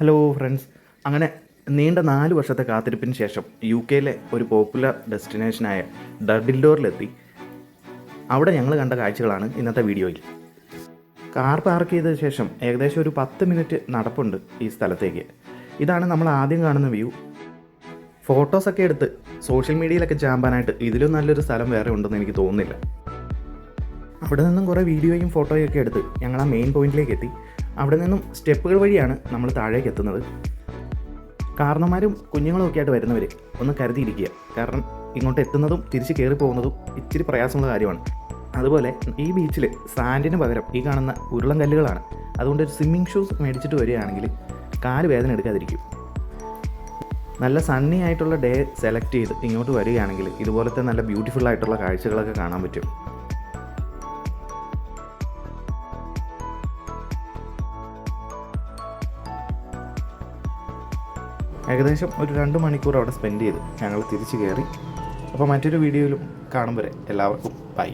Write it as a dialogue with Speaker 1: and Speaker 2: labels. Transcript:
Speaker 1: Hello friends അങ്ങനെ നീണ്ട നാല് വർഷത്തെ കാത്തിരിപ്പിന് ശേഷം യു കെയിലെ ഒരു പോപ്പുലർ ഡെസ്റ്റിനേഷനായ ഡർഡിൻഡോറിലെത്തി അവിടെ ഞങ്ങൾ കണ്ട കാഴ്ചകളാണ് ഇന്നത്തെ വീഡിയോയിൽ. കാർ പാർക്ക് ചെയ്ത ശേഷം ഏകദേശം ഒരു പത്ത് മിനിറ്റ് നടപ്പുണ്ട് ഈ സ്ഥലത്തേക്ക്. ഇതാണ് നമ്മൾ ആദ്യം കാണുന്ന വ്യൂ ഫോട്ടോസൊക്കെ എടുത്ത് സോഷ്യൽ മീഡിയയിലൊക്കെ ചാമ്പാനായിട്ട് ഇതിലും നല്ലൊരു സ്ഥലം വേറെ ഉണ്ടെന്ന് എനിക്ക് തോന്നുന്നില്ല. അവിടെ നിന്നും കുറേ വീഡിയോയും ഫോട്ടോയും ഒക്കെ എടുത്ത് ഞങ്ങൾ ആ മെയിൻ പോയിന്റിലേക്ക് എത്തി. അവിടെ നിന്നും സ്റ്റെപ്പുകൾ വഴിയാണ് നമ്മൾ താഴേക്ക് എത്തുന്നത്. കാരണന്മാരും കുഞ്ഞുങ്ങളും ഒക്കെ ആയിട്ട് വരുന്നവർ ഒന്ന് കരുതിയിരിക്കുക. കാരണം ഇങ്ങോട്ട് എത്തുന്നതും തിരിച്ച് കയറി പോകുന്നതും ഇച്ചിരി പ്രയാസമുള്ള കാര്യമാണ്. അതുപോലെ ഈ ബീച്ചിൽ സാൻഡിന് പകരം ഈ കാണുന്ന ഉരുളം കല്ലുകളാണ്. അതുകൊണ്ട് ഒരു സ്വിമ്മിംഗ് ഷൂസ് മേടിച്ചിട്ട് വരികയാണെങ്കിൽ കാൽ വേദന എടുക്കാതിരിക്കും. നല്ല സണ്ണി ആയിട്ടുള്ള ഡേ സെലക്ട് ചെയ്ത് ഇങ്ങോട്ട് വരികയാണെങ്കിൽ ഇതുപോലത്തെ നല്ല ബ്യൂട്ടിഫുൾ ആയിട്ടുള്ള കാഴ്ചകളൊക്കെ കാണാൻ പറ്റും. ഏകദേശം ഒരു രണ്ട് മണിക്കൂർ അവിടെ സ്പെൻഡ് ചെയ്ത്. ഞങ്ങൾ തിരിച്ചു കയറി. അപ്പോൾ മറ്റൊരു വീഡിയോയിലും കാണും വരെ. എല്ലാവർക്കും ബൈ.